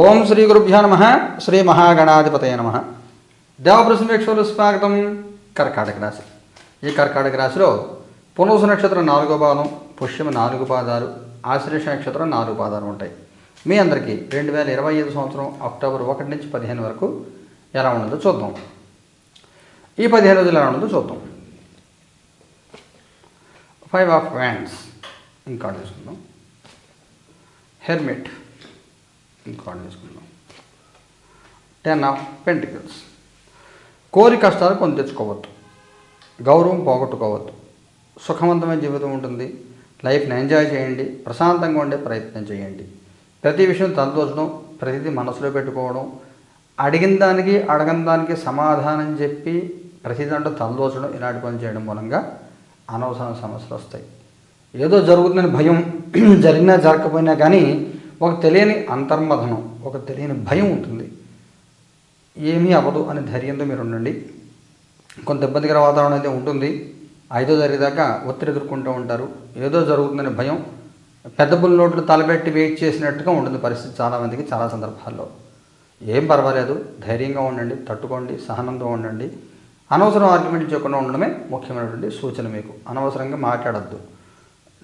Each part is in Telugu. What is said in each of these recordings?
ఓం శ్రీ గురుభ్యో నమ శ్రీ మహాగణాధిపతయ నమ. దేవప్రసమేక్షలు స్వాగతం. కర్కాటక రాశి. ఈ కర్కాటక రాశిలో పునరుస నక్షత్రం నాలుగో పాదం పుష్యం నాలుగు పాదాలు ఆశ్లేష నక్షత్రం నాలుగు పాదాలు ఉంటాయి. మీ అందరికీ రెండు వేల ఇరవై ఐదు సంవత్సరం అక్టోబర్ ఒకటి నుంచి పదిహేను వరకు ఎలా ఉండదో చూద్దాం. ఈ పదిహేను రోజులు ఎలా ఉండదో చూద్దాం. Five of wands. ఇంకా తీసుకుందాం హెర్మిట్. రికార్డ్ చేసుకుందాం టెన్ ఆఫ్ పెంటికల్స్ కోరి కష్టాలు కొని తెచ్చుకోవద్దు. గౌరవం పోగొట్టుకోవద్దు. సుఖవంతమైన జీవితం ఉంటుంది. లైఫ్ని ఎంజాయ్ చేయండి. ప్రశాంతంగా ఉండే ప్రయత్నం చేయండి. ప్రతి విషయం తలదోచడం ప్రతిదీ మనసులో పెట్టుకోవడం అడిగిన దానికి అడగని దానికి సమాధానం చెప్పి ప్రతి దాంట్లో తలదోచడం ఇలాంటి పని చేయడం మూలంగా అనవసర సమస్యలు వస్తాయి. ఏదో జరుగుతుందని భయం జరిగినా జరగకపోయినా కానీ ఒక తెలియని అంతర్మథనం ఒక తెలియని భయం ఉంటుంది. ఏమీ అవ్వదు అనే ధైర్యంతో మీరు ఉండండి. కొంత ఇబ్బందికర వాతావరణం అయితే ఉంటుంది. ఐదో జరిగేదాకా ఒత్తిడి ఎదుర్కొంటూ ఉంటారు. ఏదో జరుగుతుందనే భయం పెద్ద బుల్ నోట్లు తలబెట్టి వెయిట్ చేసినట్టుగా ఉంటుంది పరిస్థితి చాలామందికి చాలా సందర్భాల్లో. ఏం పర్వాలేదు ధైర్యంగా ఉండండి తట్టుకోండి సహనంతో ఉండండి. అనవసరం ఆర్గ్యుమెంట్ చేయకుండా ఉండడమే ముఖ్యమైనటువంటి సూచన మీకు. అనవసరంగా మాట్లాడద్దు.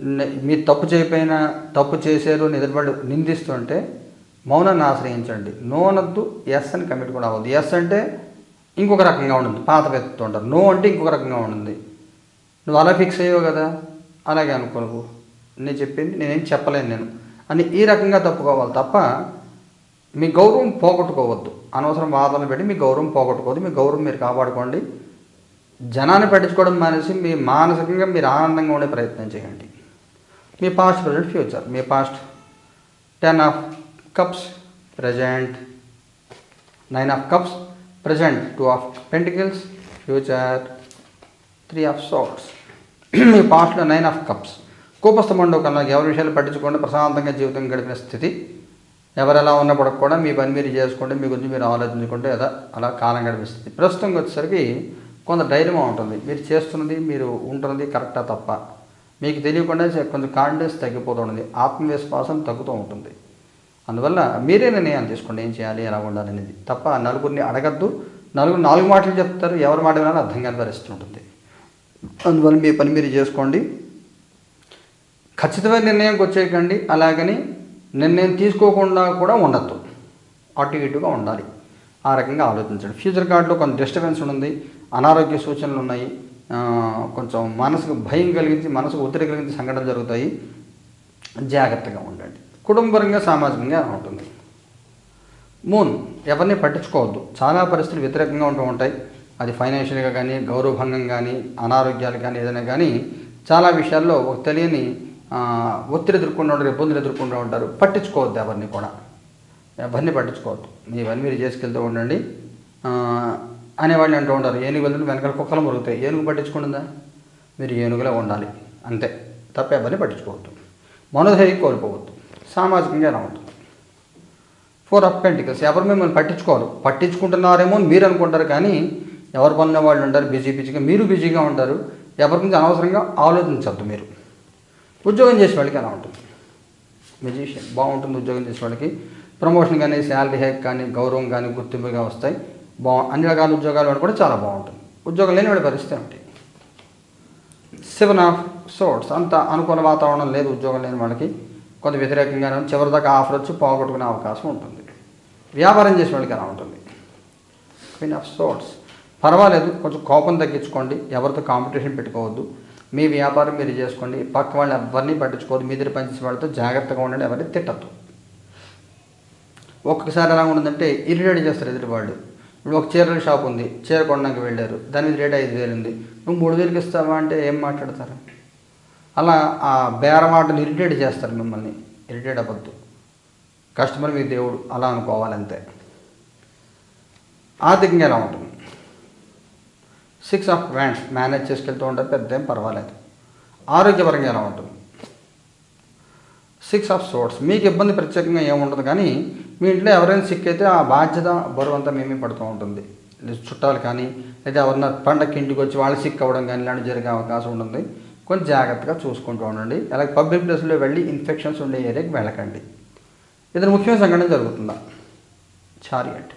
మీరు తప్పు చేయకపోయినా తప్పు చేశారు నిద్రపడి నిందిస్తుంటే మౌనాన్ని ఆశ్రయించండి. నోనద్దు ఎస్ అని కమిట్ కూడా అవ్వద్దు. ఎస్ అంటే ఇంకొక రకంగా ఉంటుంది. పాత పెత్తు ఉంటారు. నో అంటే ఇంకొక రకంగా ఉంటుంది. నువ్వు అలా ఫిక్స్ అయ్యావు కదా? అలాగే అనుకోవు నేను చెప్పింది నేనేం చెప్పలేను నేను. అని ఈ రకంగా తప్పుకోవాలి తప్ప మీ గౌరవం పోగొట్టుకోవద్దు. అనవసరం వాదనలు పెట్టి మీ గౌరవం పోగొట్టుకోవద్దు. మీ గౌరవం మీరు కాపాడుకోండి. జనాన్ని పట్టించుకోవడం మానేసి మీ మానసికంగా మీరు ఆనందంగా ఉండే ప్రయత్నం చేయండి. మీ past present future me past ten of cups present nine of cups present two of pentacles future three of swords మీ పాస్ట్లో నైన్ ఆఫ్ కప్స్ కూపస్థ కన్నా ఎవరి విషయాలు పట్టించుకోండి ప్రశాంతంగా జీవితం గడిపిన స్థితి. ఎవరెలా ఉన్నప్పుడు కూడా మీ పని మీరు చేసుకోండి మీ గురించి మీరు ఆలోచించుకుంటే అలా అలా కాలం గడిపిస్తుంది ప్రస్తుతం వచ్చేసరికి కొంత ధైర్యం ఉంటుంది. మీరు చేస్తున్నది మీరు ఉంటున్నది కరెక్టా తప్ప. మీకు తెలియకుండా కొంచెం కాన్ఫిడెన్స్ ఉంటుంది. ఆత్మవిశ్వాసం తగ్గుతూ ఉంటుంది. అందువల్ల మీరే నిర్ణయం తీసుకోండి. ఏం చేయాలి ఎలా ఉండాలి అనేది. తప్ప నలుగురిని అడగద్దు. నలుగురు నాలుగు మాటలు చెప్తారు. ఎవరి మాట వినాలో అర్థం కాని పరిస్థితి ఉంటుంది. అందువల్ల మీ పని మీరు చేసుకోండి. ఖచ్చితమైన నిర్ణయంకి వచ్చేయకండి. అలాగని నిర్ణయం తీసుకోకుండా కూడా ఉండద్దు. అటు ఇటుగా ఉండాలి. ఆ రకంగా ఆలోచించండి. ఫ్యూచర్ కార్డులో కొంత డిస్టర్బెన్స్ ఉంది అనారోగ్య సూచనలు ఉన్నాయి. కొంచెం మనసుకు భయం కలిగించి మనసుకు ఒత్తిడి కలిగించి సంఘటనలు జరుగుతాయి. జాగ్రత్తగా ఉండండి. కుటుంబరంగా సామాజికంగా ఉంటుంది. మూన్ ఎవరిని పట్టించుకోవద్దు. చాలా పరిస్థితులు వ్యతిరేకంగా ఉంటూ ఉంటాయి. అది ఫైనాన్షియల్గా కానీ గౌరవభంగం కానీ అనారోగ్యాలు కానీ ఏదైనా కానీ చాలా విషయాల్లో ఒక తెలియని ఒత్తిడి ఎదుర్కొంటూ ఉంటారు ఇబ్బందులు ఎదుర్కొంటూ ఉంటారు. పట్టించుకోవద్దు ఎవరిని కూడా. ఎవరిని పట్టించుకోవద్దు. మీ మీరు చేసుకెళ్తూ ఉండండి. అనేవాళ్ళు అంటూ ఉంటారు ఏనుగు వెళ్తుంటే వెనకాల కుక్కలు మురుగుతాయి. ఏనుగు పట్టించుకుంటుందా మీరు ఏనుగులా ఉండాలి. అంతే. తప్ప ఎవరిని పట్టించుకోవద్దు. మనోధైర్యం కోల్పోవద్దు. సామాజికంగా ఎలా ఉంటుంది? ఫోర్ అప్ పెంటికల్స్ ఎవరు మిమ్మల్ని పట్టించుకోరు. పట్టించుకుంటున్నారేమో అని మీరు అనుకుంటారు కానీ ఎవరు పనిలో వాళ్ళు ఉంటారు బిజీ బిజీగా. మీరు బిజీగా ఉంటారు. ఎవరి గురించి అనవసరంగా ఆలోచించద్దు మీరు. ఉద్యోగం చేసే వాళ్ళకి ఎలా ఉంటుంది? మెజిషియన్ బాగుంటుంది ఉద్యోగం చేసే వాళ్ళకి. ప్రమోషన్ కానీ శాలరీ హ్యాక్ కానీ గౌరవం కానీ గుర్తింపుగా వస్తాయి. బా అన్ని రకాల ఉద్యోగాలు వాడు కూడా చాలా బాగుంటుంది. ఉద్యోగం లేని వాడి పరిస్థితి ఏమిటి? సెవెన్ ఆఫ్ సోర్ట్స్ అంత అనుకూల వాతావరణం లేదు ఉద్యోగం లేని వాళ్ళకి. కొంత వ్యతిరేకంగానే చివరి దాకా ఆఫర్ వచ్చి పోగొట్టుకునే అవకాశం ఉంటుంది. వ్యాపారం చేసే వాళ్ళకి ఎలా ఉంటుంది. క్వీన్ ఆఫ్ సోర్ట్స్ పర్వాలేదు కొంచెం కోపం తగ్గించుకోండి. ఎవరితో కాంపిటీషన్ పెట్టుకోవద్దు. మీ వ్యాపారం మీరు చేసుకోండి. పక్క వాళ్ళు ఎవరిని పట్టించుకోవద్దు. మీ దగ్గర పనిచేసే వాళ్ళతో జాగ్రత్తగా ఉండండి. ఎవరిని తిట్టద్దు. ఒక్కొక్కసారి ఎలా ఉంటుందంటే ఇరిటేట్ చేస్తారు ఎదుటి వాళ్ళు ఇప్పుడు ఒక చీరల షాప్ ఉంది. చీర కొనడానికి వెళ్ళారు. దాని మీద రేట్ ఐదు వేలు ఉంది. నువ్వు మూడు వేలకి ఇస్తావా అంటే ఏం మాట్లాడతారు? అలా ఆ బేరమాటలు ఇరిటేట్ చేస్తారు మిమ్మల్ని. ఇరిటేట్ అవ్వద్దు. కస్టమర్ మీ దేవుడు. అలా అనుకోవాలి అంతే ఆర్థికంగా ఎలా ఉంటుంది? సిక్స్ ఆఫ్ వ్యాండ్స్ మేనేజ్ చేసుకెళ్తూ ఉంటారు. పెద్ద ఏం పర్వాలేదు. ఆరోగ్యపరంగా ఎలా ఉంటుంది? సిక్స్ ఆఫ్ సోర్ట్స్ మీకు ఇబ్బంది ప్రత్యేకంగా ఏముండదు. కానీ మీ ఇంట్లో ఎవరైనా సిక్ అయితే ఆ బాధ్యత బరువు అంతా మేమే పడుతూ ఉంటుంది. చుట్టాలు కానీ లేదా ఎవరన్నా పండగకి ఇంటికి వచ్చి వాళ్ళు సిక్ అవ్వడం కానీ ఇలాంటివి జరిగే అవకాశం ఉంటుంది. కొంచెం జాగ్రత్తగా చూసుకుంటూ ఉండండి. అలాగే పబ్లిక్ ప్లేస్లో వెళ్ళి ఇన్ఫెక్షన్స్ ఉండే ఏరియాకి వెళ్ళకండి. ఇతను ముఖ్యమైన సంఘటన జరుగుతుందా? చారియట్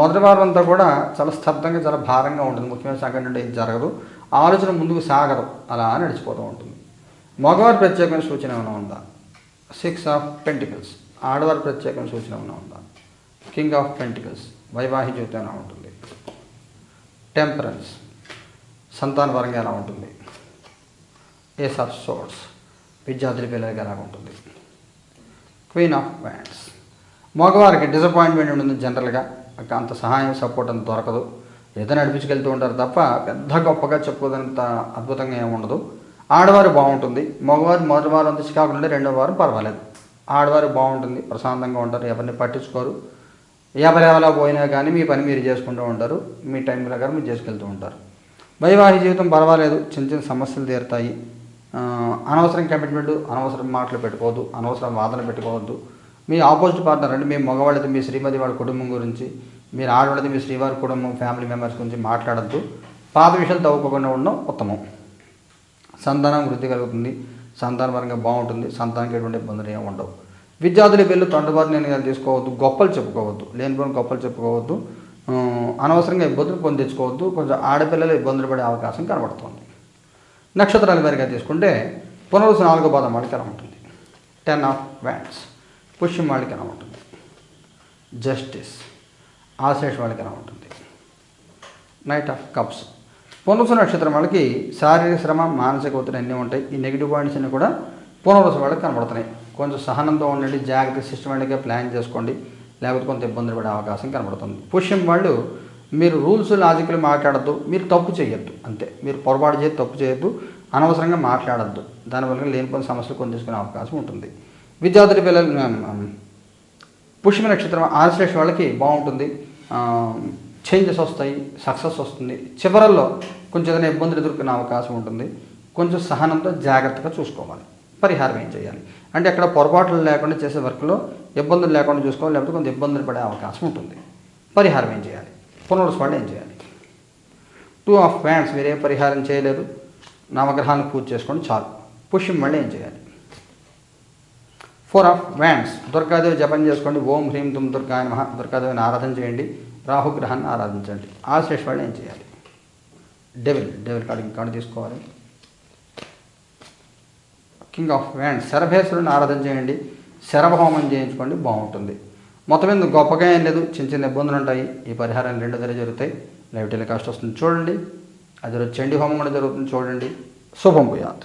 మొదటి వారం అంతా కూడా చాలా స్తబ్దంగా చాలా భారంగా ఉంటుంది. ముఖ్యమైన సంఘటన ఏం జరగదు. ఆలోచన ముందుకు సాగదు. అలా నడిచిపోతూ ఉంటుంది. మగవారి ప్రత్యేకమైన సూచన ఏమైనా ఉందా? సిక్స్ ఆఫ్ పెంటికల్స్ ఆడవారి ప్రత్యేకమైన సూచన ఉన్న ఉందా? కింగ్ ఆఫ్ పెంటికల్స్ వైవాహి జ్యోతి ఎలా ఉంటుంది. టెంపరెన్స్ సంతాన వరంగా ఎలా ఉంటుంది. ఏస్ ఆఫ్ సోర్స్ విద్యార్థుల పిల్లలకి ఎలా ఉంటుంది. క్వీన్ ఆఫ్ వ్యాండ్స్ మగవారికి డిసప్పాయింట్మెంట్ ఉంటుంది జనరల్గా అంత సహాయం సపోర్ట్ అంత దొరకదు. ఏదో నడిపించుకెళ్తూ ఉంటారు తప్ప పెద్ద గొప్పగా చెప్పుకోదంత అద్భుతంగా ఏమి ఉండదు. ఆడవారు బాగుంటుంది. మగవారు మొదటి వారం అంత చికాకు ఉంటే రెండో వారం పర్వాలేదు. ఆడవారు బాగుంటుంది ప్రశాంతంగా ఉంటారు ఎవరిని పట్టించుకోరు. ఎవరెవలా పోయినా కానీ మీ పని మీరు చేసుకుంటూ ఉంటారు మీ టైం ప్రకారం మీరు చేసుకెళ్తూ ఉంటారు. వైవాహిక జీవితం పర్వాలేదు చిన్న చిన్న సమస్యలు తీరుతాయి. అనవసరం కమిట్మెంట్ అనవసరం మాటలు పెట్టుకోవద్దు అనవసరం వాదన పెట్టుకోవద్దు. మీ ఆపోజిట్ పార్ట్నర్ అంటే మీ మగవాళ్ళతో మీ శ్రీమతి వాళ్ళ కుటుంబం గురించి మీరు ఆడవాళ్ళతో మీ శ్రీవారి కుటుంబం ఫ్యామిలీ మెంబర్స్ గురించి మాట్లాడద్దు. పాత విషయాలు తవ్వుకోకుండా ఉండడం ఉత్తమం. సంతానం వృద్ధి కలుగుతుంది. సంతానపరంగా బాగుంటుంది సంతానానికి ఎటువంటి ఇబ్బందులు ఏమి ఉండవు. విద్యార్థులు వెళ్ళి తొండబాటు నిర్ణయాలు తీసుకోవద్దు గొప్పలు చెప్పుకోవద్దు లేనిపోయిన గొప్పలు చెప్పుకోవద్దు అనవసరంగా ఇబ్బందులు పొందించుకోవద్దు కొంచెం ఆడపిల్లలు ఇబ్బందులు పడే అవకాశం కనబడుతుంది. నక్షత్రాల మేరగా తీసుకుంటే పునరుసు నాలుగో పాదం వాళ్ళకి ఎలా ఉంటుంది? టెన్ ఆఫ్ వ్యాండ్స్ పుష్యం వాళ్ళకి ఎలా ఉంటుంది? జస్టిస్ ఆశేష్ వాళ్ళకి ఎలా ఉంటుంది? నైట్ ఆఫ్ కప్స్ పునరుస నక్షత్రం వాళ్ళకి శారీరక శ్రమ మానసిక ఒత్తిడి అన్నీ ఉంటాయి. ఈ నెగిటివ్ పాయింట్స్ అన్నీ కూడా పునరుస వాళ్ళకి కనబడుతున్నాయి. కొంచెం సహనంతో ఉండండి జాగ్రత్త సిస్టమేటిక్గా ప్లాన్ చేసుకోండి. లేకపోతే కొంత ఇబ్బందులు పడే అవకాశం కనబడుతుంది. పుష్యం వాళ్ళు మీరు రూల్స్ లాజికల్ మాట్లాడద్దు మీరు తప్పు చేయొద్దు అంతే. మీరు పొరపాటు చేసి తప్పు చేయొద్దు అనవసరంగా మాట్లాడద్దు. దానివల్ల లేనిపోయిన సమస్యలు కొని తీసుకునే అవకాశం ఉంటుంది. విద్యార్థుల పిల్లలు పుష్యమి నక్షత్రం ఆశ్లేష వాళ్ళకి బాగుంటుంది. చేంజెస్ వస్తాయి సక్సెస్ వస్తుంది. చివరల్లో కొంచెం ఏదైనా ఇబ్బందులు ఎదుర్కొనే అవకాశం ఉంటుంది. కొంచెం సహనంతో జాగ్రత్తగా చూసుకోవాలి. పరిహారం ఏం చేయాలి? అంటే అక్కడ పొరపాట్లు లేకుండా చేసే వర్క్లో ఇబ్బందులు లేకుండా చూసుకోవాలి లేకపోతే కొంత ఇబ్బందులు పడే అవకాశం ఉంటుంది. పరిహారం ఏం చేయాలి? పునరుస్మరణ ఏం చేయాలి? టూ ఆఫ్ ఫ్యాన్స్ మీరు పరిహారం చేయలేదు. నవగ్రహాలను పూజ చేసుకోండి చాలు. పుష్యం మళ్ళీ ఏం చేయాలి? ఫోర్ ఆఫ్ వ్యాండ్స్ దుర్గాదేవి జపం చేసుకోండి. ఓం హ్రీం తుమ్ దుర్గాయ మహా దుర్గాదేవిని ఆరాధన చేయండి. రాహుగ్రహాన్ని ఆరాధించండి. ఆశ్లేష ఏం చేయాలి? డెవిల్ డెవిల్ కాడికి కాడు తీసుకోవాలి. కింగ్ ఆఫ్ వ్యాండ్ శరభేశ్వరుని ఆరాధన చేయండి. శరభహోమం చేయించుకోండి బాగుంటుంది. మొత్తం ఎందుకు గొప్పగా ఏం లేదు. చిన్న చిన్న ఇబ్బందులు ఉంటాయి. ఈ పరిహారం రెండు దగ్గర జరుగుతాయి. లైవ్ టెలికాస్ట్ వస్తుంది చూడండి. అది రోజు చండీ హోమం కూడా జరుగుతుంది చూడండి. శుభం పోయాత్